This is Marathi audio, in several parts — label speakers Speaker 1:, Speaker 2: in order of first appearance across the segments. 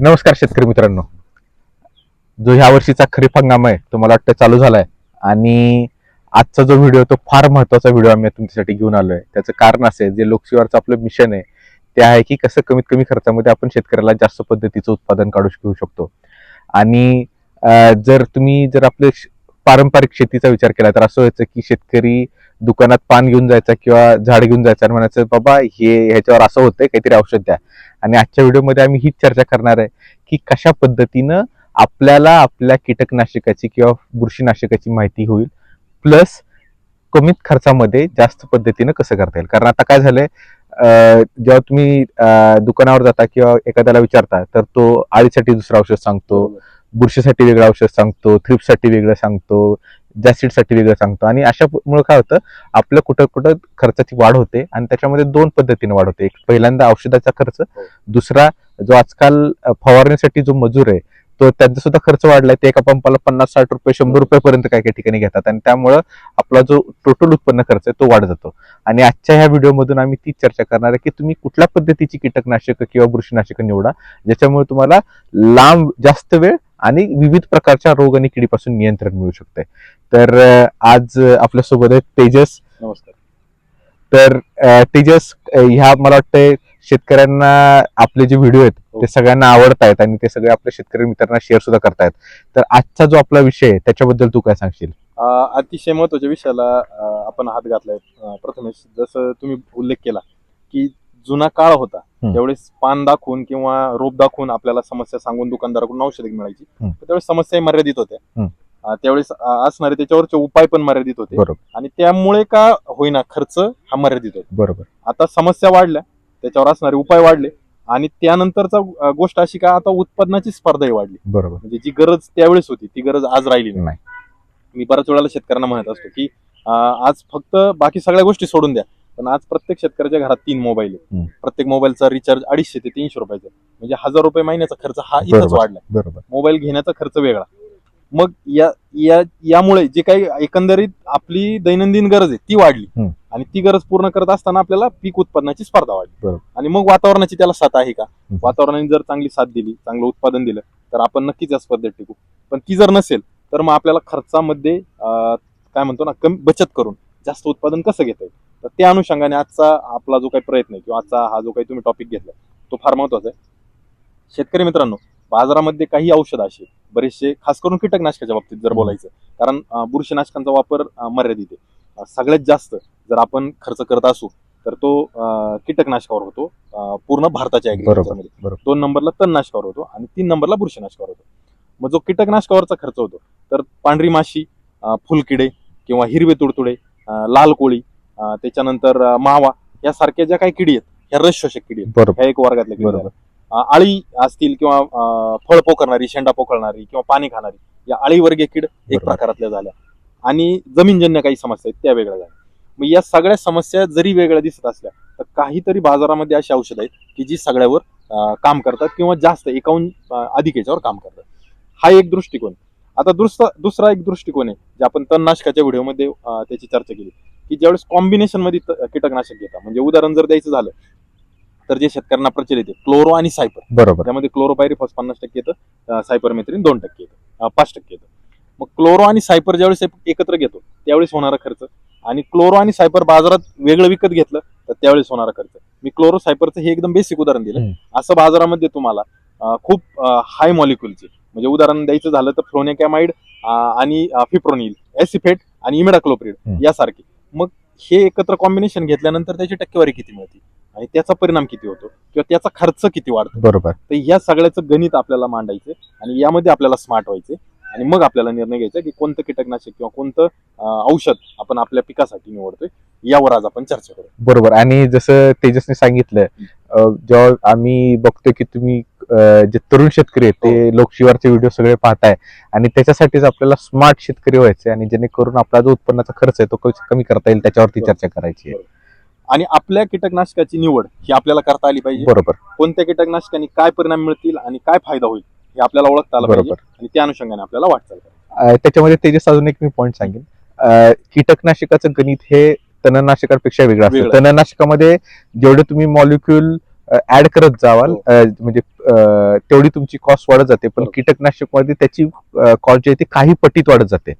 Speaker 1: नमस्कार शेतकरी मित्रांनो. जो ह्या वर्षीचा खरीप हंगाम आहे तो मला वाटतं चालू झालाय. आणि आजचा जो व्हिडिओ तो फार महत्त्वाचा व्हिडिओ आम्ही तुमच्यासाठी घेऊन आलोय. त्याचं कारण असे जे लोकशिवारचं आपलं मिशन आहे ते आहे की कसं कमीत कमी खर्चामध्ये आपण शेतकऱ्याला जास्त पद्धतीचं उत्पादन काढू घेऊ शकतो. आणि जर तुम्ही जर आपले श- पारंपरिक शेतीचा विचार केला तर असं व्हायचं की शेतकरी दुकानात पान घेऊन जायचा किंवा झाड घेऊन जायचं आणि म्हणायचं बाबा हे ह्याच्यावर असं होतंय काहीतरी औषध द्या. आणि आजच्या व्हिडिओमध्ये आम्ही हीच चर्चा करणार आहे की कशा पद्धतीनं आपल्याला आपल्या कीटकनाशकाची किंवा बुरशीनाशकाची माहिती होईल प्लस कमीत खर्चामध्ये जास्त पद्धतीनं कसं करता येईल. कारण आता काय झालंय जेव्हा तुम्ही दुकानावर जाता किंवा एखाद्याला विचारता तर तो आळीसाठी दुसरं औषध सांगतो बुरशीसाठी वेगळं औषध सांगतो थ्रिप्ससाठी वेगळं सांगतो जॅसिडसाठी वेगळं सांगतो. आणि अशामुळे काय होतं आपलं कुठं कुठं खर्चाची वाढ होते आणि त्याच्यामध्ये दोन पद्धतीने वाढ होते. एक पहिल्यांदा औषधाचा खर्च दुसरा जो आजकाल फवारणीसाठी जो मजूर आहे तो त्यांचा सुद्धा खर्च वाढलाय. ते एका पंपाला पन्नास साठ रुपये शंभर रुपयापर्यंत काही काही ठिकाणी घेतात. आणि त्यामुळं आपला जो टोटल उत्पन्न खर्च आहे तो वाढत जातो. आणि आजच्या ह्या व्हिडिओमधून आम्ही तीच चर्चा करणार आहे की तुम्ही कुठल्या पद्धतीची कीटकनाशक किंवा बुरशीनाशक निवडा ज्याच्यामुळे तुम्हाला लांब जास्त वेळ आणि विविध प्रकारच्या रोग आणि किडीपासून नियंत्रण मिळू शकते. तर आज आपल्यासोबत आहे तेजस.
Speaker 2: नमस्कार.
Speaker 1: तर तेजस ह्या मला वाटतंय शेतकऱ्यांना आपले जे व्हिडिओ आहेत
Speaker 2: हो.
Speaker 1: ते सगळ्यांना आवडत आहेत आणि ते सगळे आपल्या शेतकरी मित्रांना शेअर सुद्धा करतायत. तर आजचा जो आपला विषय आहे त्याच्याबद्दल तू काय सांगशील?
Speaker 2: अतिशय महत्त्वाच्या विषयाला आपण हात घातलाय. प्रथमेश जसं तुम्ही उल्लेख केला की जुना काळ होता. त्यावेळेस पान दाखवून किंवा रोप दाखवून आपल्याला समस्या सांगून दुकानदाराकडून औषध मिळायची. त्यावेळेस समस्याही मर्यादित होत्या. त्यावेळेस असणारे त्याच्यावरचे उपाय पण मर्यादित होते. आणि त्यामुळे का होईना खर्च हा मर्यादित होता.
Speaker 1: बरोबर.
Speaker 2: आता समस्या वाढल्या. त्याच्यावर असणारे उपाय वाढले. आणि त्यानंतरचा गोष्ट अशी का आता उत्पादनाची स्पर्धाही वाढली.
Speaker 1: बरोबर.
Speaker 2: म्हणजे जी गरज त्यावेळेस होती ती गरज आज राहिली नाही. मी बऱ्याच वेळेला शेतकऱ्यांना म्हणत असतो की आज फक्त बाकी सगळ्या गोष्टी सोडून द्या. पण आज प्रत्येक शेतकऱ्याच्या घरात तीन मोबाईल आहे
Speaker 1: हम्म.
Speaker 2: प्रत्येक मोबाईलचा रिचार्ज अडीचशे ते तीनशे रुपयाचा म्हणजे हजार रुपये महिन्याचा खर्च हा इथंच
Speaker 1: बरोबर.
Speaker 2: वाढलाय.
Speaker 1: बरोबर.
Speaker 2: मोबाईल घेण्याचा खर्च वेगळा. मग या या यामुळे जे काही एकंदरीत आपली दैनंदिन गरज आहे ती वाढली.
Speaker 1: हम्म.
Speaker 2: आणि ती गरज पूर्ण करत असताना आपल्याला पीक उत्पादनाची स्पर्धा वाढली.
Speaker 1: बरोबर.
Speaker 2: आणि मग वातावरणाची त्याला साथ आहे का? वातावरणाने जर चांगली साथ दिली चांगलं उत्पादन दिलं तर आपण नक्कीच या स्पर्धेत टिकू. पण ती जर नसेल तर मग आपल्याला खर्चामध्ये अं, काय म्हणतो ना कमी बचत करून जास्त उत्पादन कसं घेता येईल? तर त्या अनुषंगाने आजचा आपला जो काही प्रयत्न आहे किंवा आजचा हा जो काही तुम्ही टॉपिक घेतला तो फार महत्त्वाचा आहे. शेतकरी मित्रांनो बाजारामध्ये काही औषध असे बरेचसे खास करून कीटकनाशकाच्या बाबतीत जर. बोलायचं कारण बुरशीनाशकांचा वापर मर्यादित आहे. सगळ्यात जास्त जर आपण खर्च करत असू तर तो कीटकनाशकावर होतो. पूर्ण भारताच्या ऍग्रिकल्चरमध्ये दोन नंबरला तणनाशकावर होतो आणि तीन नंबरला बुरशीनाशकावर होतो. मग जो कीटकनाशकावरचा खर्च होतो तर पांढरी माशी फुलकिडे किंवा हिरवे तुडतुडे लाल कोळी त्याच्यानंतर मावा यासारख्या ज्या काही किडी आहेत ह्या रस शोषक किडी आहेत ह्या एक वर्गातल्या किडी. आहेत. आळी असतील किंवा फळ पोखरणारी शेंडा पोखरणारी किंवा पाणी खाणारी या आळीवर्गीय कीड एक. प्रकारातल्या झाल्या आणि जमीनजन्य काही समस्या आहेत त्या वेगळ्या झाल्या मग या सगळ्या समस्या जरी वेगळ्या दिसत असल्या तर काहीतरी बाजारामध्ये अशी औषधं आहेत की जी सगळ्यावर काम करतात किंवा जास्त एकाहून अधिक याच्यावर काम करतात हा एक दृष्टिकोन आता दुसरा दुसरा एक दृष्टिकोन आहे जे आपण तणनाशकाच्या व्हिडिओमध्ये त्याची चर्चा केली की ज्यावेळेस कॉम्बिनेशनमध्ये कीटकनाशक घेतात म्हणजे उदाहरण जर द्यायचं झालं तर जे शेतकऱ्यांना प्रचलित आहे क्लोरो आणि सायपर
Speaker 1: बरोबर.
Speaker 2: त्यामध्ये क्लोरोपायरिफॉस पन्नास टक्के येतं सायपर मेथ्रिन दोन टक्के येतं पाच टक्के येतं. मग क्लोरो आणि सायपर ज्यावेळेस एक- एकत्र घेतो त्यावेळेस होणारा खर्च. आणि क्लोरो आणि सायपर बाजारात वेगळं विकत घेतलं तर त्यावेळेस होणारा खर्च. मी क्लोरो सायपरचं हे एकदम बेसिक उदाहरण दिलं. असं बाजारामध्ये तुम्हाला खूप हाय मॉलिक्युलचे म्हणजे उदाहरण द्यायचं झालं तर फ्लोनेकॅमाइड आणि फिप्रोनिल एसिफेट आणि इमिडाक्लोप्रिड. यासारखे. मग हे एकत्र कॉम्बिनेशन घेतल्यानंतर त्याची टक्केवारी किती मिळते? आणि त्याचा परिणाम किती होतो? किंवा त्याचा खर्च किती वाढतो?
Speaker 1: बरोबर.
Speaker 2: तर या सगळ्याचं गणित आपल्याला मांडायचं आणि यामध्ये आपल्याला स्मार्ट व्हायचे आणि मग आपल्याला निर्णय घ्यायचा की कोणतं कीटकनाशक किंवा कोणतं औषध आपण आपल्या पिकासाठी निवडतोय यावर आज आपण चर्चा करू.
Speaker 1: बरोबर. आणि जसं तेजसने सांगितलं जेव्हा आम्ही बघतोय की तुम्ही जे तरुण शेतकरी आहेत ते लोकशिवारचे व्हिडिओ सगळे पाहताय. आणि त्याच्यासाठीच आपल्याला स्मार्ट शेतकरी व्हायचे आणि जेणेकरून आपला जो उत्पन्नाचा खर्च आहे तो कमी करता येईल त्याच्यावरती. चर्चा करायची आहे.
Speaker 2: आणि आपल्या कीटकनाशकाची निवड ही आपल्याला करता आली पाहिजे.
Speaker 1: बरोबर.
Speaker 2: कोणत्या कीटकनाशकांनी काय परिणाम मिळतील आणि काय फायदा होईल हे आपल्याला ओळखता आलं
Speaker 1: बरोबर.
Speaker 2: आणि त्या अनुषंगाने आपल्याला वाटचाल
Speaker 1: त्याच्यामध्ये तेजस अजून एक मी पॉईंट सांगेन. कीटकनाशकाचं गणित हे तणनाशकांपेक्षा वेगळं असतं. तणनाशकामध्ये जेवढे तुम्ही मॉलिक्युल ऍड करत जावाल
Speaker 2: हो.
Speaker 1: म्हणजे तेवढी तुमची कॉस्ट वाढत जाते पण. कीटकनाशकमध्ये त्याची कॉस्ट जी आहे ती काही पटीत वाढत जाते.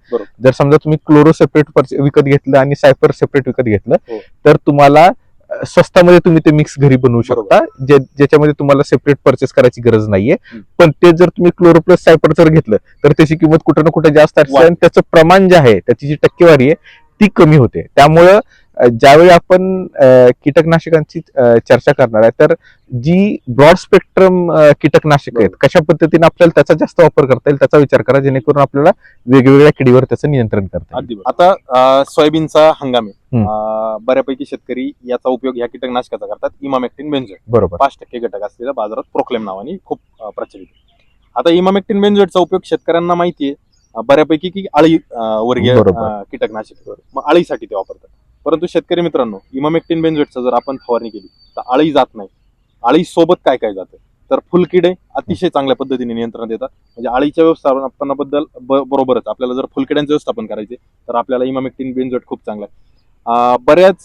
Speaker 1: जर समजा तुम्ही क्लोरो सेपरेट विकत घेतलं आणि सायपर सेपरेट विकत घेतलं
Speaker 2: हो.
Speaker 1: तर तुम्हाला स्वस्तामध्ये तुम्ही ते मिक्स घरी बनवू शकता ज्याच्यामध्ये तुम्हाला सेपरेट परचेस करायची गरज नाहीये. पण ते जर तुम्ही क्लोरो प्लस सायपर जर घेतलं तर त्याची किंमत कुठं ना कुठं जास्त असते. आणि त्याचं प्रमाण जे आहे त्याची जी टक्केवारी आहे ती कमी होते त्यामुळं ज्यावेळी आपण कीटकनाशकांची चर्चा करणार आहे तर जी ब्रॉड स्पेक्ट्रम कीटकनाशक आहेत कशा पद्धतीने आपल्याला त्याचा जास्त वापर करता येईल त्याचा विचार करा जेणेकरून आपल्याला वेगवेगळ्या किडीवर त्याचं नियंत्रण करता येईल.
Speaker 2: आता सोयाबीनचा हंगाम आहे. बऱ्यापैकी शेतकरी याचा उपयोग ह्या कीटकनाशकाचा करतात. इमामेक्टिन बेंझोएट
Speaker 1: बरोबर.
Speaker 2: पाच टक्के घटक असलेल्या बाजारात प्रोक्लेम नावाने खूप प्रचलित. आता इमामेक्टिन बेंझोएटचा उपयोग शेतकऱ्यांना माहिती आहे. बऱ्यापैकी की अं, वर्गीय कीटकनाशक. मग अळीसाठी ते वापरतात. परंतु शेतकरी मित्रांनो इमामेक्टिन बेंझोएटचा जर आपण फवारणी केली तर अळी जात नाही. अळी सोबत काय काय जातं? तर फुलकिडे अतिशय चांगल्या पद्धतीने नियंत्रण देतात म्हणजे अळीच्या व्यवस्थापनाबद्दल बरोबरच. आपल्याला जर फुलकिड्यांचं व्यवस्थापन करायचे तर आपल्याला इमामेक्टिन बेंझोएट खूप चांगला आहे. बऱ्याच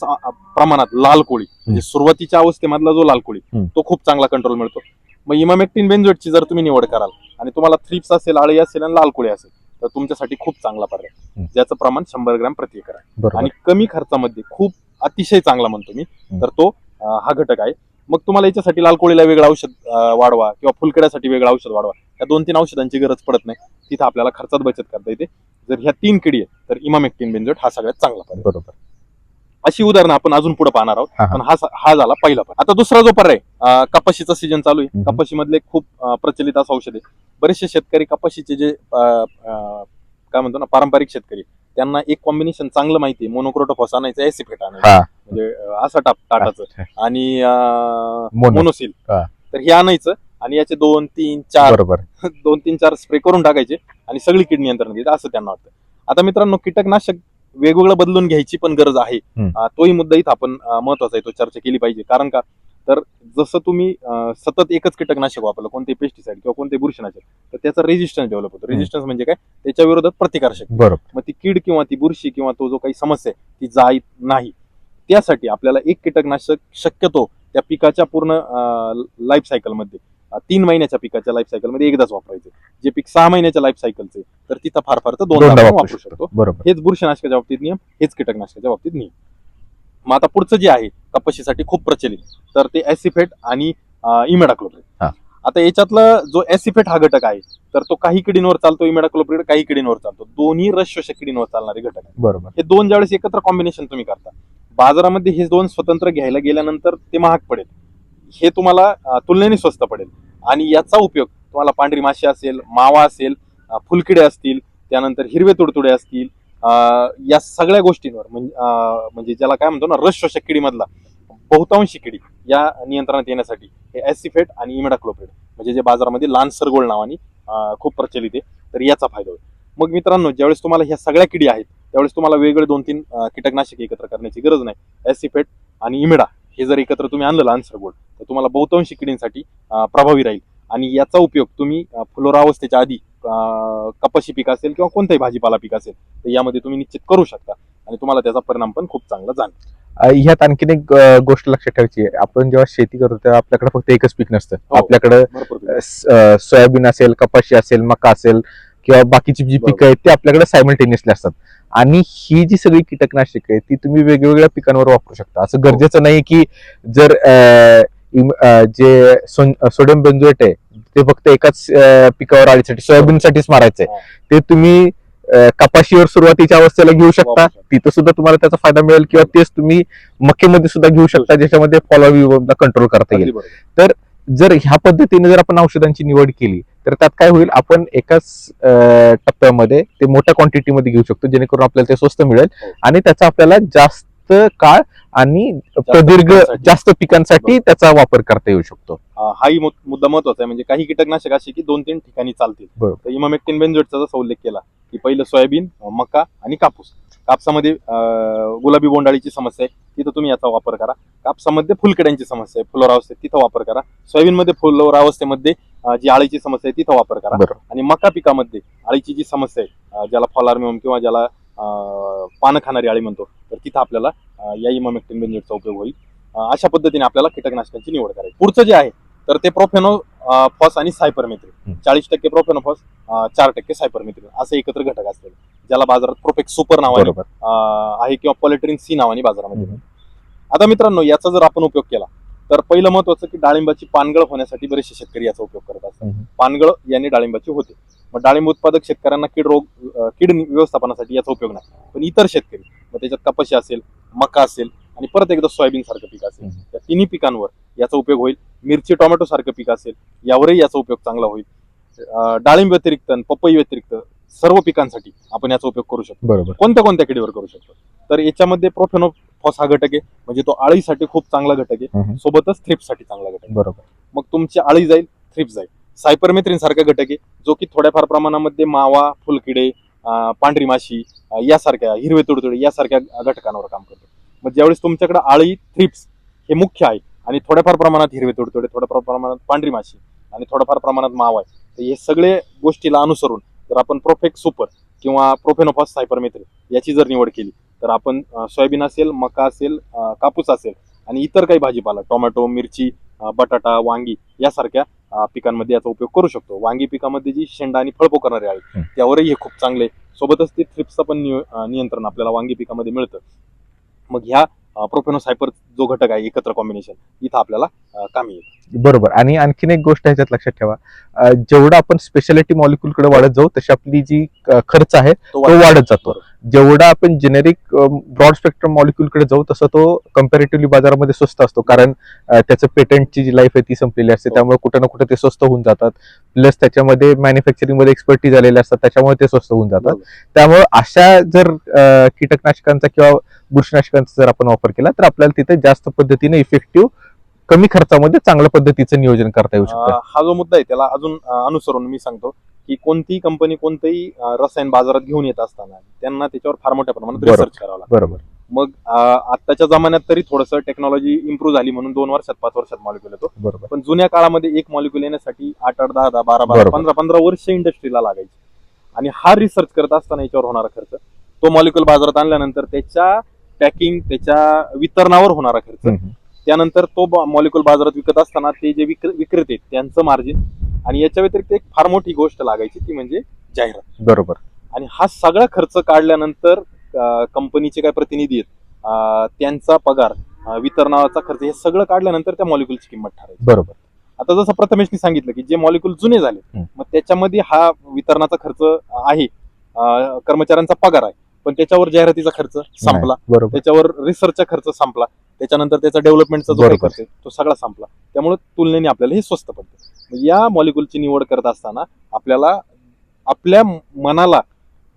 Speaker 2: प्रमाणात लाल कोळी म्हणजे सुरुवातीच्या अवस्थेमधला जो लाल कोळी. तो खूप चांगला कंट्रोल मिळतो. मग इमामेक्टिन बेंझोएटची जर तुम्ही निवड कराल आणि तुम्हाला थ्रिप्स असेल अळी असेल आणि लाल कोळी असेल तर तुमच्यासाठी खूप चांगला पर्याय. ज्याचं प्रमाण शंभर ग्रॅम प्रति एकर आहे. आणि कमी खर्चामध्ये खूप अतिशय चांगला म्हणतो मी. तर तो हा घटक आहे. मग तुम्हाला याच्यासाठी लाल कोळीला वेगळं औषध वाढवा किंवा फुलकड्यासाठी वेगळं औषध वाढवा. या दोन तीन औषधांची गरज पडत नाही. तिथं आपल्याला खर्चात बचत करता येते. जर ह्या तीन किडी आहेत तर इमामेक्टिन बेंझोट हा सगळ्यात चांगला पर्याय.
Speaker 1: बरोबर.
Speaker 2: अशी उदाहरणं आपण अजून पुढे पाहणार आहोत.
Speaker 1: हा, हा.
Speaker 2: पण हा हा झाला पहिला पर्याय आता दुसरा जो पर्याय अं, कपाशीचा सीजन चालू आहे.
Speaker 1: हम्म.
Speaker 2: कपाशीमधले खूप अं, प्रचलित असं औषध आहे बरेचसे शेतकरी कपाशीचे जे अं, अं, काय म्हणतो ना पारंपरिक शेतकरी त्यांना एक कॉम्बिनेशन चांगलं माहिती आहे मोनोक्रोटोफॉस आणायचं ऍसिफेट आणायचं. म्हणजे अं, असं टाप टाटाचं आणि
Speaker 1: मोनो.
Speaker 2: मोनोसिल
Speaker 1: हा.
Speaker 2: तर हे आणायचं आणि याचे दोन तीन चार
Speaker 1: बरोबर.
Speaker 2: दोन तीन चार स्प्रे करून टाकायचे आणि सगळी कीड नियंत्रण देते असं त्यांना वाटतं. आता मित्रांनो कीटकनाशक वेगवेगळं बदलून घ्यायची पण गरज आहे. तोही मुद्दा इथं आपण महत्त्वाचा आहे तो चर्चा केली पाहिजे. कारण का? तर जसं तुम्ही सतत एकच कीटकनाशक वापरलं कोणते पेस्टिसाइड किंवा कोणते बुरशीनाशक तर त्याचा रेजिस्टन्स डेव्हलप होतो. रेजिस्टन्स म्हणजे काय? त्याच्या विरोधात प्रतिकारशक्ती.
Speaker 1: बरोबर.
Speaker 2: मग ती कीड किंवा ती बुरशी किंवा तो जो काही समस्या आहे ती जाईत नाही. त्यासाठी आपल्याला एक कीटकनाशक शक्यतो त्या पिकाच्या पूर्ण लाईफ सायकलमध्ये तीन महिन्याच्या पिकाच्या लाईफ सायकलमध्ये एकदाच वापरायचे. जे पीक सहा महिन्याच्या लाईफ सायकलचे तर तिथं फार फार तर दोनदा आपण
Speaker 1: वापरू
Speaker 2: शकतो.
Speaker 1: बरोबर.
Speaker 2: हेच बुरशीनाशकाच्या बाबतीत नियम हेच कीटकनाशकाच्या बाबतीत नियम. मग आता पुढचं जे आहे कपाशीसाठी खूप प्रचलित. तर ते ऍसिफेट आणि इमेडाक्लोप्रिड. आता याच्यातला जो ऍसिफेट हा घटक आहे तर तो काही किडींवर चालतो इमेडाक्लोप्रिड काही किडींवर चालतो. दोन्ही रसशोषक किडींवर चालणारे घटक आहे
Speaker 1: बरोबर.
Speaker 2: हे दोन ज्यावेळेस एकत्र कॉम्बिनेशन तुम्ही करता बाजारामध्ये हे दोन स्वतंत्र घ्यायला गेल्यानंतर ते महाग पडेल. हे तुम्हाला तुलनेने स्वस्त पडेल. आणि याचा उपयोग तुम्हाला पांढरी माशी असेल मावा असेल फुलकिडे असतील त्यानंतर हिरवे तुडतुडे असतील या सगळ्या गोष्टींवर म्हणजे म्हणजे ज्याला काय म्हणतो ना रस शोषक किडीमधला बहुतांशी किडी या नियंत्रणात येण्यासाठी हे ॲसिफेट आणि इमेडाक्लोप्रिड म्हणजे जे बाजारामध्ये लान्सर गोल्ड नावाने खूप प्रचलित आहे तर याचा फायदा होईल. मग मित्रांनो ज्यावेळेस तुम्हाला ह्या सगळ्या किडी आहेत त्यावेळेस तुम्हाला वेगळे दोन तीन कीटकनाशक एकत्र करण्याची गरज नाही. ॲसिफेट आणि इमिडा हे जर एकत्र तुम्ही आणलं लान्सर गोल्ड तुम्हाला बहुतांशी किडींसाठी प्रभावी राहील. आणि याचा उपयोग तुम्ही फुलोरावस्थेच्या आधी कपाशी पीक असेल किंवा कोणताही भाजीपाला पीक असेल तर यामध्ये तुम्ही निश्चित करू शकता. आणि तुम्हाला त्याचा परिणाम पण खूप चांगला जाणवेल.
Speaker 1: ह्यात आणखीन एक गोष्ट लक्षात ठेवायची आहे. आपण जेव्हा शेती करतो तेव्हा आपल्याकडे फक्त एकच पीक नसतं.
Speaker 2: हो.
Speaker 1: आपल्याकडे. सोयाबीन असेल कपाशी असेल मका असेल किंवा बाकीची जी पिकं आहेत ती आपल्याकडे सायमल्टेनियसली असतात. आणि ही जी सगळी कीटकनाशक आहे ती तुम्ही वेगवेगळ्या पिकांवर वापरू शकता. असं गरजेचं नाही की जर जे सोडियम बेन्झोएट आहे ते फक्त एकाच पिकावर आळीसाठी सोयाबीन साठीच मारायचंय. ते तुम्ही कपाशीवर सुरुवातीच्या अवस्थेला घेऊ शकता. तिथं सुद्धा तुम्हाला त्याचा फायदा मिळेल किंवा तेच तुम्ही मक्केमध्ये सुद्धा घेऊ शकता ज्याच्यामध्ये फॉलो कंट्रोल करता येईल
Speaker 2: बरोबर.
Speaker 1: जर ह्या पद्धतीने जर आपण औषधांची निवड केली तर त्यात काय होईल आपण एकाच टप्प्यामध्ये ते मोठ्या क्वांटिटीमध्ये घेऊ शकतो जेणेकरून आपल्याला ते स्वस्त मिळेल
Speaker 2: हो.
Speaker 1: आणि त्याचा आपल्याला जास्त काळ आणि प्रदीर्घ. जास्त पिकांसाठी त्याचा वापर करता येऊ शकतो.
Speaker 2: हाही मुद- मुद्दा महत्त्वाचा आहे. म्हणजे काही कीटकनाशक असे की दोन तीन ठिकाणी चालतील. इमामेक्टिन बेन्झोएटचा जसा उल्लेख केला की पहिलं सोयाबीन मका आणि कापूस. कापसामध्ये गुलाबी बोंडाळीची समस्या आहे. तिथं तुम्ही याचा वापर करा. कापसामध्ये फुलकड्यांची समस्या आहे. फुलोर अवस्थेत तिथं वापर करा. सोयाबीनमध्ये फुलोर अवस्थेमध्ये जी आळीची समस्या आहे तिथं वापर करा. आणि मका पिकामध्ये आळीची जी समस्या आहे ज्याला फॉलार्मियम किंवा ज्याला पानं खाणारी आळी म्हणतो तर तिथं आपल्याला या इमामेक्टिन बेन्झोएटचा उपयोग होईल. अशा पद्धतीने आपल्याला कीटकनाशकांची निवड करायची. पुढचं जे आहे तर ते प्रोफेनो फॉस आणि सायपरमेथ्रिन. चाळीस टक्के प्रोफेनोफॉस चार टक्के सायपरमेथ्रिन असे एकत्र घटक असलेले. ज्याला बाजारात प्रोफेक्ट सुपर नावाने आहे किंवा पॉलिट्रिन सी नावाने बाजारामध्ये. आता मित्रांनो याचा जर आपण उपयोग केला तर पहिलं महत्वाचं की डाळिंबाची पानगळ होण्यासाठी बरेचसे शेतकरी याचा उपयोग करत असतात. पानगळ याने डाळिंबाची होते. मग डाळिंब उत्पादक शेतकऱ्यांना कीड रोग कीड व्यवस्थापनासाठी याचा उपयोग नाही. पण इतर शेतकरी मग त्याच्यात कपाशी असेल मका असेल आणि परत एकदा सोयाबीन सारखं पीक असेल
Speaker 1: हम्म.
Speaker 2: या तिन्ही पिकांवर याचा उपयोग होईल. मिरची टोमॅटो सारखं पीक असेल यावरही याचा उपयोग चांगला होईल. डाळिंब व्यतिरिक्त पपई व्यतिरिक्त सर्व पिकांसाठी आपण याचा उपयोग करू शकतो.
Speaker 1: बरोबर.
Speaker 2: कोणत्या कोणत्या किडीवर करू शकतो? तर याच्यामध्ये प्रोफेनोफॉस हा घटक आहे. म्हणजे तो आळीसाठी खूप चांगला घटक आहे. सोबतच थ्रिप्ससाठी चांगला घटक आहे.
Speaker 1: बरोबर.
Speaker 2: मग तुमची आळी जाईल थ्रिप्स जाईल. सायपरमेथ्रिन सारखा घटक आहे जो की थोड्याफार प्रमाणामध्ये मावा फुलकिडे पांढरी माशी यासारख्या हिरवे तुडतुडे यासारख्या घटकांवर काम करतो. मग ज्यावेळेस तुमच्याकडे आळी थ्रिप्स हे मुख्य आहे आणि थोड्याफार प्रमाणात हिरवे तुडतुडे थोड्याफार प्रमाणात पांढरी माशी आणि थोड्याफार प्रमाणात मावा आहे तर हे सगळे गोष्टीला अनुसरून जर आपण प्रोफेक्ट सुपर किंवा प्रोफेनोफॉस सायपरमेथ्रिन याची जर निवड केली तर आपण सोयाबीन असेल मका असेल कापूस असेल आणि इतर काही भाजीपाला टोमॅटो मिरची बटाटा वांगी यासारख्या पिकांमध्ये याचा उपयोग करू शकतो वांगी पिकामध्ये जी शेंडा आणि फळपो करणारी आहे
Speaker 1: हं.
Speaker 2: त्यावरही हे खूप चांगले. सोबतच ते थ्रिप्सचं पण नियंत्रण आपल्याला वांगी पिकामध्ये मिळतं मग ह्या प्रोफेनो सायपर जो घटक आहे एकत्र कॉम्बिनेशन इथं आपल्याला कामी येईल
Speaker 1: बरोबर आणि आणखीन एक गोष्ट ह्याच्यात लक्षात ठेवा जेवढं आपण स्पेशालिटी मॉलिक्यूल कडे वाढत जाऊ तशी आपली जी खर्च आहे
Speaker 2: तो
Speaker 1: तो
Speaker 2: वाढ-
Speaker 1: वाढत जातो. जेवढा आपण जेनेरिक ब्रॉड स्पेक्ट्रम मॉलिक्यूल कडे जाऊ तसं तो कम्पॅरेटिव्हली बाजारामध्ये स्वस्त असतो. कारण त्याचं पेटंटची जी लाईफ आहे ती संपलेली असते.
Speaker 2: हो.
Speaker 1: त्यामुळे कुठं ना कुठं ते स्वस्त होऊन जातात. प्लस त्याच्यामध्ये मॅन्युफॅक्चरिंगमध्ये एक्सपर्टीज आलेले असतात. त्याच्यामुळे ते स्वस्त होऊन जातात. त्यामुळे अशा जर कीटकनाशकांचा किंवा बुरशीनाशकांचा जर आपण वापर केला तर आपल्याला तिथे जास्त पद्धतीने इफेक्टिव्ह कमी खर्चामध्ये चांगल्या पद्धतीचं नियोजन करता येऊ शकतं.
Speaker 2: हा जो मुद्दा आहे त्याला अजून अनुसरून मी सांगतो. की कोणतीही कंपनी कोणतेही रसायन बाजारात घेऊन येत असताना त्यांना त्याच्यावर फार मोठ्या प्रमाणात. रिसर्च करावा लागतो.
Speaker 1: बरोबर.
Speaker 2: मग अं, आत्ताच्या जमान्यात तरी थोडंसं टेक्नॉलॉजी इम्प्रूव्ह झाली म्हणून दोन वर्षात पाच वर्षात मॉलिक्युल येतो.
Speaker 1: बरोबर.
Speaker 2: पण जुन्या काळामध्ये एक मॉलिक्युल येण्यासाठी आठ आठ दहा दहा बारा बारा. पंधरा पंधरा वर्ष इंडस्ट्रीला लागायची. आणि हा रिसर्च करत असताना याच्यावर होणारा खर्च. तो मॉलिक्युल बाजारात आणल्यानंतर त्याच्या पॅकिंग त्याच्या वितरणावर होणारा खर्च. त्यानंतर तो मॉलिक्युल बाजारात विकत असताना ते जे विक्र विक्रेते त्यांचं मार्जिन आणि याच्या व्यतिरिक्त एक फार मोठी गोष्ट लागायची ती म्हणजे जाहिरात.
Speaker 1: बरोबर.
Speaker 2: आणि हा सगळा खर्च काढल्यानंतर कंपनीचे काय प्रतिनिधी आहेत त्यांचा पगार वितरणाचा खर्च हे सगळं काढल्यानंतर त्या मॉलिक्युलची किंमत ठरायची
Speaker 1: बरोबर.
Speaker 2: आता जसं प्रथमेशनी सांगितलं की जे मॉलिक्युल जुने झाले. मग त्याच्यामध्ये हा वितरणाचा खर्च आहे कर्मचाऱ्यांचा पगार आहे पण त्याच्यावर जाहिरातीचा खर्च संपला. त्याच्यावर रिसर्चचा खर्च संपला. त्याच्यानंतर त्याचा डेव्हलपमेंटचा जो काही. खर्च तो सगळा संपला. त्यामुळे तुलनेने आपल्याला हे स्वस्त पडतं. या मॉलिक्युलची निवड करत असताना आपल्याला आपल्या मनाला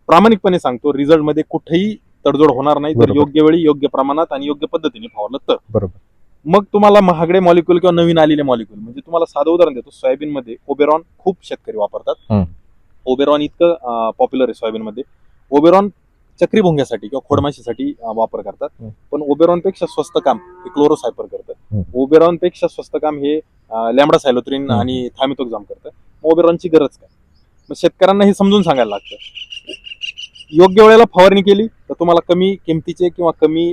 Speaker 2: प्रामाणिकपणे सांगतो रिझल्टमध्ये कुठेही तडजोड होणार नाही
Speaker 1: बरोबर.
Speaker 2: योग्य वेळी योग्य प्रमाणात आणि योग्य पद्धतीने फवारलं तर
Speaker 1: बरोबर
Speaker 2: मग तुम्हाला महागडे मॉलिक्युल किंवा नवीन आलेले मॉलिक्युल म्हणजे तुम्हाला साधं उदाहरण देतो सोयाबीन मध्ये ओबेरॉन खूप शेतकरी वापरतात. ओबेरॉन इतकं पॉप्युलर आहे सोयाबीन मध्ये ओबेरॉन चक्री भोंग्यासाठी किंवा खोडमाशीसाठी वापर करतात. पण ओबेरॉनपेक्षा स्वस्त काम हे क्लोरोसायपर करतं. ओबेरॉनपेक्षा स्वस्त काम हे लॅमडा सायलोत्रिन. आणि थायमिथोक्झाम करतं. मग ओबेरॉनची गरज काय? मग शेतकऱ्यांना हे समजून सांगायला लागतं. योग्य वेळेला फवारणी केली तर तुम्हाला कमी किमतीचे किंवा कमी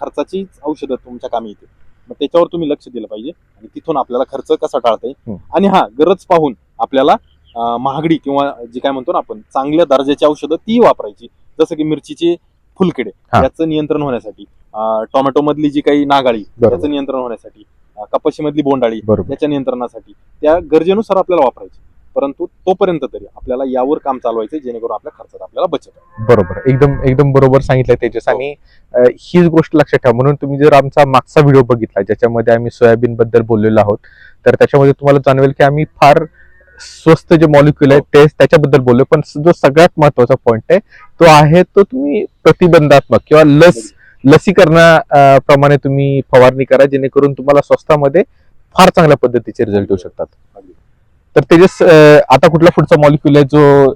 Speaker 2: खर्चाची औषधं तुमच्या कामी येतील. मग त्याच्यावर तुम्ही लक्ष दिलं पाहिजे आणि तिथून आपल्याला खर्च कसा टाळता येईल. आणि हा गरज पाहून आपल्याला महागडी किंवा जी काय म्हणतो ना आपण चांगल्या दर्जाची औषधं ती वापरायची. जसं की मिरचीचे फुलकिडे
Speaker 1: हा.
Speaker 2: याचं नियंत्रण होण्यासाठी टोमॅटो मधली जी काही नागाळी
Speaker 1: बरोबर.
Speaker 2: त्याचं नियंत्रण होण्यासाठी कपाशी मधली बोंडाळी
Speaker 1: बरोबर
Speaker 2: त्याच्या नियंत्रणासाठी त्या गरजेनुसार आपल्याला वापरायची परंतु तोपर्यंत तरी आपल्याला यावर काम चालवायचं जेणेकरून आपल्या खर्चात आपल्याला बचत होईल.
Speaker 1: बरोबर एकदम एकदम बरोबर सांगितलं तेजस
Speaker 2: हो.
Speaker 1: आणि अं, हीच गोष्ट लक्षात ठेवा म्हणून तुम्ही जर आमचा मागचा व्हिडिओ बघितला ज्याच्यामध्ये आम्ही सोयाबीन बद्दल बोललेलो आहोत तर त्याच्यामध्ये तुम्हाला जाणवेल की आम्ही फार स्वस्त जे मॉलिक्युल आहे. ते त्याच्याबद्दल बोललो. पण जो सगळ्यात महत्त्वाचा पॉइंट आहे तो आहे तो तुम्ही प्रतिबंधात्मक किंवा लस लसीकरणा प्रमाणे तुम्ही फवारणी करा जेणेकरून तुम्हाला स्वस्तामध्ये फार चांगल्या पद्धतीचे रिझल्ट येऊ शकतात. तर तेजस अं, आता कुठला पुढचा मॉलिक्युल आहे जो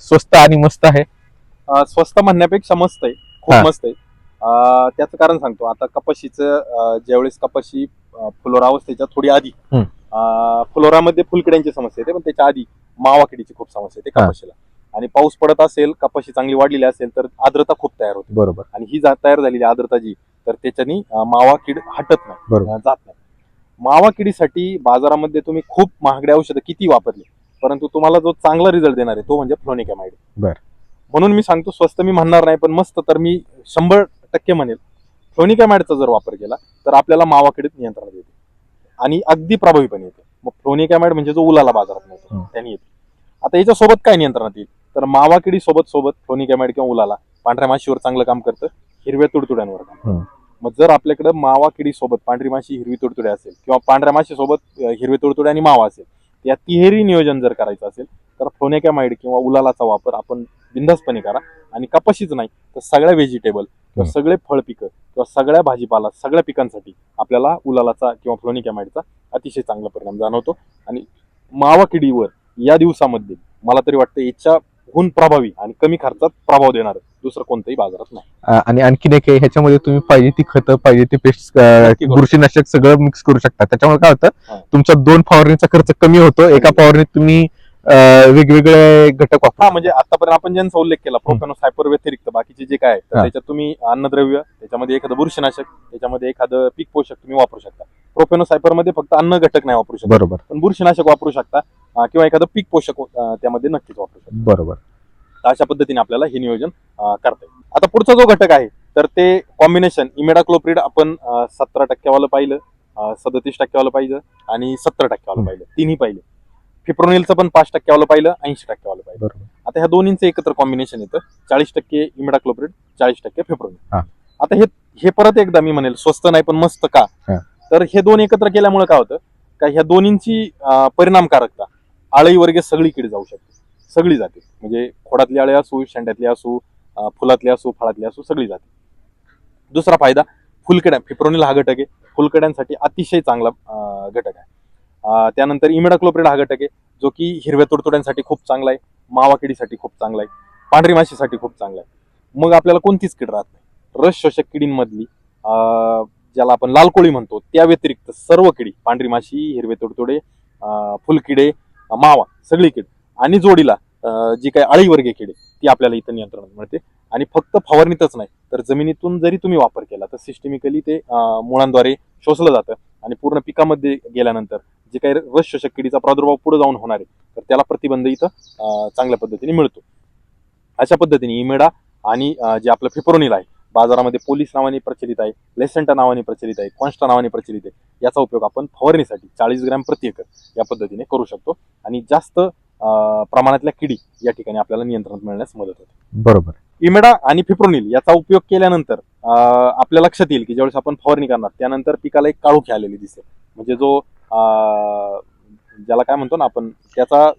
Speaker 1: स्वस्त आणि मस्त आहे?
Speaker 2: स्वस्त म्हणण्यापेक्षा मस्त आहे. खूप मस्त आहे. त्याचं कारण सांगतो. आता कपाशीचं ज्यावेळेस कपाशी अं, फुलोरा अवस्थेच्या थोडी आधी फुलोरामध्ये फुलकिड्यांची समस्या येते पण त्याच्या आधी मावा किडीची खूप समस्या येते. कपाशीला. आणि पाऊस पडत असेल कपाशी चांगली वाढलेली असेल तर आर्द्रता खूप तयार होते.
Speaker 1: बरोबर.
Speaker 2: आणि ही तयार झालेली आर्द्रता जी तर त्याच्यानी मावा कीड हटत नाही जात नाही. मावा किडीसाठी बाजारामध्ये तुम्ही खूप महागडे औषधं किती वापरली परंतु तुम्हाला जो चांगला रिझल्ट देणार आहे तो म्हणजे फ्लोनिकॅमाइड
Speaker 1: बर.
Speaker 2: म्हणून मी सांगतो स्वस्त मी म्हणणार नाही पण मस्त तर मी शंभर टक्के म्हणेल. फ्लोनिकॅमाइडचा जर वापर केला तर आपल्याला मावा किडीत नियंत्रणात येते. आणि अगदी प्रभावीपणे येते मग फ्लोनिकॅमाइड म्हणजे जो उलाला बाजारात मिळतो
Speaker 1: हं.
Speaker 2: त्यांनी येते आता याच्यासोबत काय नियंत्रणात येईल तर मावा किडी सोबत सोबत फ्लोनिकॅमाइड किंवा उलाला पांढऱ्या माशीवर चांगलं काम करतं हिरव्या तुडतुड्यांवर काम
Speaker 1: हं.
Speaker 2: मग जर आपल्याकडे मावा किडी सोबत पांढरी माशी हिरवी तुडतुडे असेल किंवा पांढऱ्या माशी सोबत हिरवे तुडतुडे आणि मावा असेल या तिहेरी नियोजन जर करायचं असेल तर फ्लोनेकॅमाइड किंवा उलालाचा वापर आपण बिंदासपणे करा. आणि कपाशीच नाही तर सगळ्या व्हेजिटेबल किंवा. सगळे फळ पिकं किंवा सगळ्या भाजीपाला सगळ्या पिकांसाठी आपल्याला उलालाचा किंवा फ्लोनिकॅमाइडचा अतिशय चांगला परिणाम जाणवतो. आणि मावा किडीवर या दिवसामध्ये मला तरी वाटतं याच्याहून प्रभावी आणि कमी खर्चात प्रभाव देणार दुसरं कोणतंही बाजारात नाही.
Speaker 1: आणि आणखीन एक ह्याच्यामध्ये तुम्ही पाहिजे ती खतं पाहिजे ती पेस्ट बुरशीनाशक सगळं मिक्स करू शकता. त्याच्यामुळे काय. होतं तुमचा दोन फवारणीचा खर्च कमी होतो एका फवारणीत तुम्ही वेगवेगळे घटक
Speaker 2: हा म्हणजे आतापर्यंत आपण ज्यांचा उल्लेख केला प्रोफेनो सायपर व्यतिरिक्त बाकीचे जे काय आहे, तर
Speaker 1: हा.
Speaker 2: त्याच्यात तुम्ही अन्नद्रव्य त्याच्यामध्ये एखादं बुरशीनाशक त्याच्यामध्ये एखादं पीक पोषक तुम्ही वापरू शकता. प्रोफेनो सायपरमध्ये फक्त अन्न घटक नाही वापरू शकता.
Speaker 1: बरोबर.
Speaker 2: पण बुरशीनाशक वापरू शकता अं, किंवा एखादं पीक पोषक अं, त्यामध्ये नक्कीच वापरू शकता.
Speaker 1: बरोबर.
Speaker 2: तर अशा पद्धतीने आपल्याला हे नियोजन अं, करता येईल. आता पुढचा जो घटक आहे तर ते कॉम्बिनेशन इमेडाक्लोप्रिड आपण सतरा टक्क्यावालं पाहिलं सदतीस टक्क्यावालं पाहिलं आणि सत्तर टक्क्यावालं. पाहिलं. तिन्ही पाहिले. फिप्रोनिलचं पण पाच टक्क्यावालं पाहिलं ऐंशी टक्क्यावालं पाहिलं.
Speaker 1: बरोबर.
Speaker 2: आता ह्या दोन्हींचं एकत्र कॉम्बिनेशन येतं. चाळीस टक्के इमिडाक्लोप्रिड चाळीस टक्के फेप्रोनिल
Speaker 1: हा.
Speaker 2: आता हे हे परत एकदा मी म्हणेल स्वस्त नाही पण मस्त का?
Speaker 1: हा.
Speaker 2: तर हे दोन एकत्र केल्यामुळे काय होतं? का ह्या दोन्हींची अं, परिणामकारकता आळई वर्गे सगळीकडे जाऊ शकते. सगळी जाते. म्हणजे खोडातली आळे असू शेंड्यातली असू अं, फुलातली असू फळातली असू सगळी जाते. दुसरा फायदा फुलकड्या फिप्रोनिल हा घटक आहे. फुलकड्यांसाठी अतिशय चांगला अं, घटक आहे. त्यानंतर इमिडाक्लोप्रिड हा घटक आहे जो की हिरव्या तुडतुड्यांसाठी खूप चांगला आहे मावा किडीसाठी खूप चांगला आहे पांढरी माशीसाठी खूप चांगला आहे. मग आपल्याला कोणतीच कीड राहत नाही. रस शोषक किडींमधली ज्याला आपण लाल कोळी म्हणतो त्या व्यतिरिक्त सर्व किडी पांढरी माशी हिरवे तुडतुडे फुलकिडे मावा सगळी किड आणि जोडीला जी काही अळीवर्गीय किडे ती आपल्याला इथं नियंत्रणात मिळते. आणि फक्त फवारणीतच नाही तर जमिनीतून जरी तुम्ही वापर केला तर सिस्टमिकली ते मुळांद्वारे शोषलं जातं. आणि पूर्ण पिकामध्ये गेल्यानंतर जे काही रस शोषक किडीचा प्रादुर्भाव पुढे जाऊन होणार आहे तर त्याला प्रतिबंध इथं चांगल्या पद्धतीने मिळतो. अशा पद्धतीने इमेडा आणि जे आपलं फिप्रोनिल आहे बाजारामध्ये पोलीस नावाने प्रचलित आहे लेसेंटा नावाने प्रचलित आहे कॉन्स्टा नावाने प्रचलित आहे याचा उपयोग आपण फवारणीसाठी चाळीस ग्रॅम प्रति एकर या पद्धतीने करू शकतो आणि जास्त प्रमाणातल्या किडी या ठिकाणी आपल्याला नियंत्रणात मिळण्यास मदत होते.
Speaker 1: बरोबर.
Speaker 2: इमेडा आणि फिप्रोनिल याचा उपयोग केल्यानंतर आपल्या लक्षात येईल की ज्यावेळेस आपण फवारणी करणार त्यानंतर पिकाला एक काळोखी आलेली दिसेल. म्हणजे जो ज्याला काय म्हणतो ना आपण त्याचा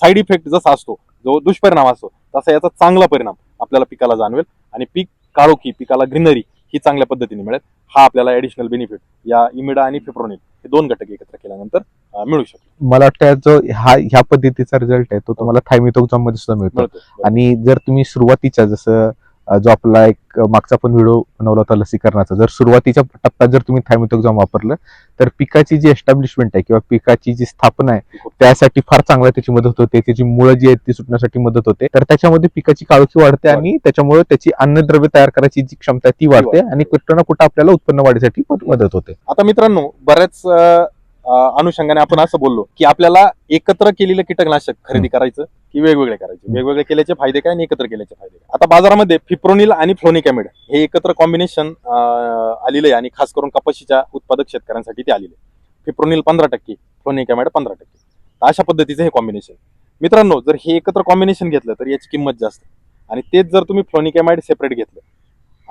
Speaker 2: साईड इफेक्ट जसा असतो जो दुष्परिणाम असतो तसा याचा चांगला परिणाम आपल्याला पिकाला जाणवेल. आणि पीक काळोखी पिकाला ग्रीनरी ही चांगल्या पद्धतीने मिळेल. हा आपल्याला ऍडिशनल बेनिफिट या इमिडा आणि फिप्रोनिल हे दोन घटक एकत्र केल्यानंतर मिळू शकतो
Speaker 1: मला वाटतं जो हा ह्या पद्धतीचा रिझल्ट आहे. तो तुम्हाला थायमिथोक्झाममध्ये सुद्धा मिळतो. आणि जर तुम्ही सुरुवातीच्या जसं जो आपला एक मागचा पण व्हिडिओ बनवला होता लसीकरणाचा. जर सुरुवातीच्या टप्प्यात जर तुम्ही थायमिथोक्झाम वापरलं तर पिकाची जी एस्टॅब्लिशमेंट आहे किंवा पिकाची जी स्थापना आहे त्यासाठी फार चांगला त्याची मदत होते. त्याची मुळं जी आहेत ती सुटण्यासाठी मदत होते. तर त्याच्यामध्ये पिकाची काळोखी वाढते आणि त्याच्यामुळे त्याची अन्नद्रव्य तयार करायची जी क्षमता आहे ती वाढते. आणि कुठं ना कुठं आपल्याला उत्पन्न वाढीसाठी मदत होते.
Speaker 2: आता मित्रांनो बऱ्याच अनुषंगाने आपण असं बोललो की आपल्याला एकत्र केलेलं कीटकनाशक खरेदी करायचं की वेगवेगळे करायचे. वेगवेगळे केल्याचे फायदे काय आणि एकत्र केल्याचे फायदे काय? आता बाजारामध्ये फिप्रोनिल आणि फ्लोनिकॅमिड हे एकत्र कॉम्बिनेशन आलेलं आहे आणि खास करून कपाशीच्या उत्पादक शेतकऱ्यांसाठी ते आलेले फिप्रोनिल पंधरा टक्के फ्लोनिकॅमिड पंधरा टक्के. अशा पद्धतीचं हे कॉम्बिनेशन मित्रांनो जर हे एकत्र कॉम्बिनेशन घेतलं तर याची किंमत जास्त. आणि तेच जर तुम्ही फ्लोनिकॅमाइड सेपरेट घेतलं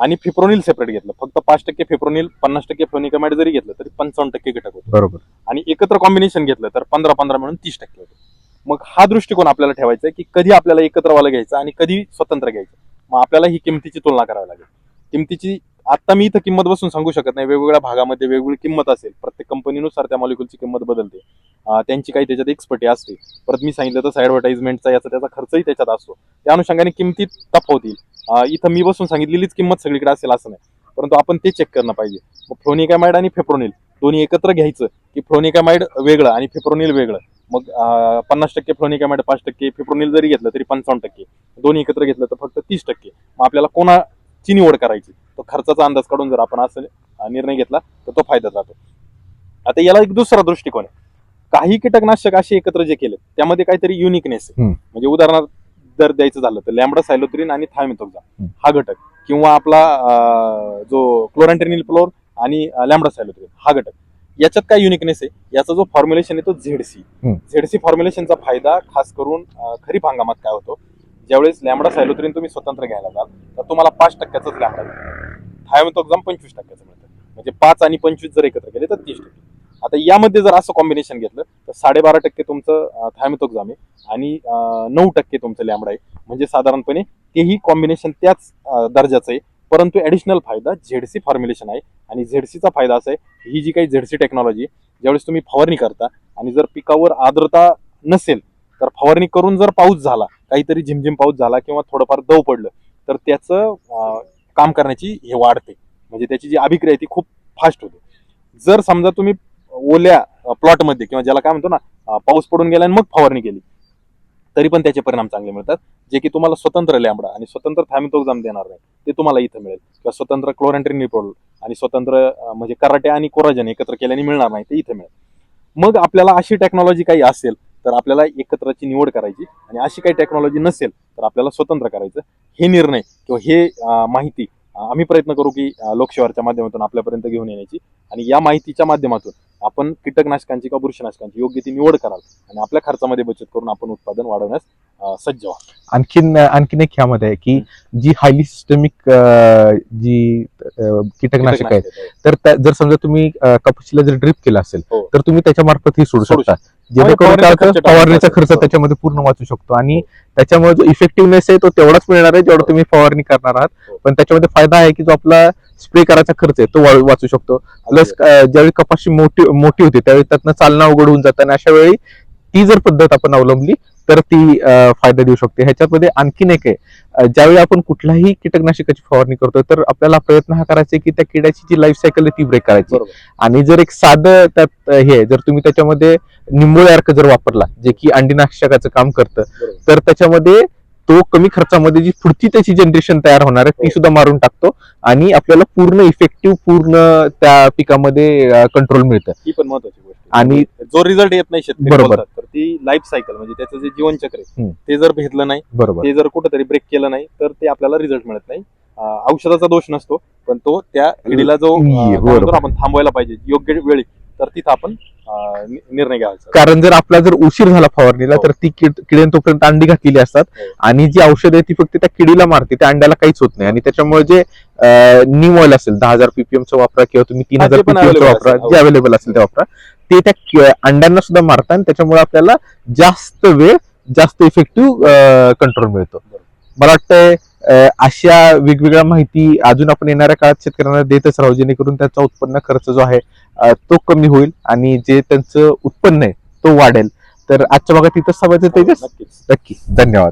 Speaker 2: आणि फिप्रोनिल सेपरेट घेतलं. फक्त पाच टक्के फिप्रोनिल पन्नास टक्के फ्लोनिकॅमाइड जरी घेतलं तरी पंचावन्न टक्के घटक होतो.
Speaker 1: बरोबर.
Speaker 2: आणि एकत्र कॉम्बिनेशन घेतलं तर पंधरा पंधरा म्हणून तीस टक्के होतो. मग हा दृष्टिकोन आपल्याला ठेवायचा आहे की कधी आपल्याला एकत्रवाला घ्यायचं आणि कधी स्वतंत्र घ्यायचं. मग आपल्याला ही किमतीची तुलना करावी लागेल. किमतीची आता मी इथं किंमत बसून सांगू शकत नाही. वेगवेगळ्या भागामध्ये वेगवेगळी किंमत असेल. प्रत्येक कंपनीनुसार त्या मॉलिक्युलची किंमत बदलते. त्यांची काही त्याच्यात एक्सपर्टी असते परत मी सांगितलं तसं ऍडव्हर्टाइजमेंटचा याचा त्याचा खर्चही त्याच्यात असतो. त्या अनुषंगाने किमतीत तफावतील. इथं मी बसून सांगितलेलीच किंमत सगळीकडे असेल असं नाही. परंतु आपण ते चेक करणं पाहिजे. मग फ्लोनिकॅमाइड आणि फेप्रोनिल दोन्ही एकत्र घ्यायचं की फ्लोनिकॅमाइड वेगळं आणि फेप्रोनिल वेगळं. मग पन्नास टक्के फ्लोनिकॅमाइड पाच टक्के. फेप्रोनिल जरी घेतलं तरी पंचावन्न टक्के. दोन्ही एकत्र घेतलं तर फक्त तीस टक्के. मग आपल्याला कोणा ची निवड करायची. तो खर्चाचा अंदाज काढून जर आपण असं निर्णय घेतला तर तो फायदा जातो. आता याला एक दुसरा दृष्टिकोन आहे. काही कीटकनाशक असे एकत्र जे केले त्यामध्ये काहीतरी युनिकनेस आहे. म्हणजे उदाहरणार्थ जर द्यायचं झालं तर लॅम्बडा सायलोत्रिन आणि थायमिथोक्झा. हा घटक. किंवा आपला जो क्लोरॅन्ट्रिनिल फ्लोर आणि लॅम्बडा सायलोत्रिन हा घटक. याच्यात काय युनिकनेस आहे? याचा जो फॉर्म्युलेशन आहे तो झेडसी. झेडसी फॉर्म्युलेशनचा फायदा खास करून खरीप हंगामात काय होतो? ज्यावेळेस लॅमडा सायलोत्रिन तुम्ही स्वतंत्र घ्यायला जाल तर तुम्हाला पाच टक्क्याचाच लॅम्बडा थायमिथोक्झाम पंचवीस टक्क्याचं मिळतं. म्हणजे पाच आणि पंचवीस जर एकत्र केले तर तीस टक्के. आता यामध्ये जर असं कॉम्बिनेशन घेतलं तर साडेबारा टक्के तुमचं थायमिथोक्झाम आहे आणि नऊ टक्के तुमचं लॅमडा आहे. म्हणजे साधारणपणे तेही कॉम्बिनेशन त्याच दर्जाचं आहे. परंतु ॲडिशनल फायदा झेडसी फॉर्म्युलेशन आहे आणि झेडसीचा फायदा असा आहे ही जी काही झेडसी टेक्नॉलॉजी आहे ज्यावेळेस तुम्ही फवारणी करता आणि जर पिकावर आर्द्रता नसेल तर फवारणी करून जर पाऊस झाला काहीतरी झिमझिम पाऊस झाला किंवा थोडंफार दव पडलं तर त्याचं काम करण्याची हे वाढते. म्हणजे त्याची जी अभिक्रिया आहे ती खूप फास्ट होते. जर समजा तुम्ही ओल्या प्लॉटमध्ये किंवा ज्याला काय म्हणतो ना पाऊस पडून गेला आणि मग फवारणी केली तरी पण त्याचे परिणाम चांगले मिळतात. जे की तुम्हाला स्वतंत्र लॅम्बडा आणि स्वतंत्र थायमिथोक्झाम देणार नाही ते तुम्हाला इथं मिळेल. किंवा स्वतंत्र क्लोरेंट्रिनिप्रोल आणि स्वतंत्र म्हणजे कराटे आणि कोराजन एकत्र केल्याने मिळणार नाही ते इथं मिळेल. मग आपल्याला अशी टेक्नॉलॉजी काही असेल तर आपल्याला एकत्राची निवड करायची आणि अशी काही टेक्नॉलॉजी नसेल तर आपल्याला स्वतंत्र करायचं. हे निर्णय किंवा हे माहिती आम्ही प्रयत्न करू की अं, माध्यमातून आपल्यापर्यंत घेऊन येण्याची. आणि या माहितीच्या माध्यमातून आपण कीटकनाशकांची किंवा बुरशीनाशकांची योग्य ती निवड कराल आणि आपल्या खर्चामध्ये बचत करून आपण उत्पादन वाढवण्यास सज्ज व्हा
Speaker 1: आणखीन आणखीन एक ह्यामध्ये आहे की जी हायली सिस्टमिक जी कीटकनाशक आहेत
Speaker 2: कीटकनाशके.
Speaker 1: तर जर समजा तुम्ही कपाशीला जर ड्रिप केला असेल
Speaker 2: हो.
Speaker 1: तर तुम्ही त्याच्या मार्फत ही सोडू शकता जेणेकरून
Speaker 2: फवारणीचा
Speaker 1: काय
Speaker 2: खर्च
Speaker 1: होतं,
Speaker 2: टाळून
Speaker 1: फवारणीचा. खर्च
Speaker 2: हो.
Speaker 1: त्याच्यामध्ये पूर्ण वाचू शकतो आणि त्याच्यामुळे जो इफेक्टिव्हनेस आहे तो तेवढाच मिळणार आहे जेवढा
Speaker 2: हो.
Speaker 1: तुम्ही फवारणी करणार आहात
Speaker 2: हो.
Speaker 1: पण त्याच्यामध्ये फायदा आहे की जो आपला स्प्रे करायचा खर्च आहे तो वाचू शकतो प्लस ज्यावेळी कपाशी मोठी मोठी होते. त्यावेळी त्यातनं चालणं अवघड होऊन जातं आणि अशा वेळी ती जर पद्धत आपण अवलंबली तर ती फायदा देऊ शकते. ह्याच्यामध्ये आणखीन एक आहे ज्यावेळी आपण कुठल्याही कीटकनाशकाची फवारणी करतोय तर आपल्याला प्रयत्न हा करायचा की त्या किड्याची जी लाईफ सायकल आहे ती ब्रेक करायची. आणि जर एक साधं त्यात हे आहे, जर तुम्ही त्याच्यामध्ये निंबोळी अर्क जर वापरला जे की अंडीनाशकाचं काम करतं. तर त्याच्यामध्ये तो कमी खर्चामध्ये जी पुढची त्याची जनरेशन तयार होणार आहे ती
Speaker 2: हो.
Speaker 1: सुद्धा मारून टाकतो आणि आपल्याला पूर्ण इफेक्टिव्ह पूर्ण त्या पिकामध्ये कंट्रोल मिळतं
Speaker 2: ही पण महत्वाची गोष्ट.
Speaker 1: आणि
Speaker 2: जो रिझल्ट येत नाही शेतकरी
Speaker 1: बरोबर.
Speaker 2: बोलतात, तर ती लाईफ सायकल म्हणजे त्याचं जे जीवनचक्र आहे
Speaker 1: हम्म.
Speaker 2: ते जर भेटलं नाही
Speaker 1: बरोबर
Speaker 2: ते जर कुठेतरी ब्रेक केलं नाही तर ते आपल्याला रिझल्ट मिळत नाही अं, औषधाचा दोष नसतो पण तो त्या किडीला जो अं,
Speaker 1: ये,
Speaker 2: काय म्हणतो
Speaker 1: बरोबर.
Speaker 2: आपण थांबवायला पाहिजे योग्य वेळी तर तिथं आपण निर्णय घ्यायचा
Speaker 1: कारण जर आपला जर उशीर झाला फवारणीला
Speaker 2: हो.
Speaker 1: तर ती किड किडीने तोपर्यंत अंडी घातलेली असतात
Speaker 2: हो.
Speaker 1: आणि जी औषध आहे ती फक्त त्या किडीला मारते त्या अंड्याला काहीच होत नाही आणि त्याच्यामुळे जे नीम ऑइल असेल दहा हजार पीपीएमचं वापरा किंवा तुम्ही तीन
Speaker 2: हा,
Speaker 1: हजार पीपीएमचं वापरा जे
Speaker 2: हो.
Speaker 1: अवेलेबल असेल ते वापरा ते त्या अंड्यांना सुद्धा मारतात आणि त्याच्यामुळे आपल्याला जास्त वेळ जास्त इफेक्टिव्ह कंट्रोल मिळतो मला वाटतंय अशा वेगवेगळ्या माहिती अजून आपण येणाऱ्या काळात शेतकऱ्यांना देतच राहू जेणेकरून त्यांचा उत्पन्न खर्च जो आहे तो कमी होईल आणि जे त्यांचं उत्पन्न आहे तो वाढेल. तर आजच्या भागात इथंच थांबायचं तेजस? नक्की. धन्यवाद.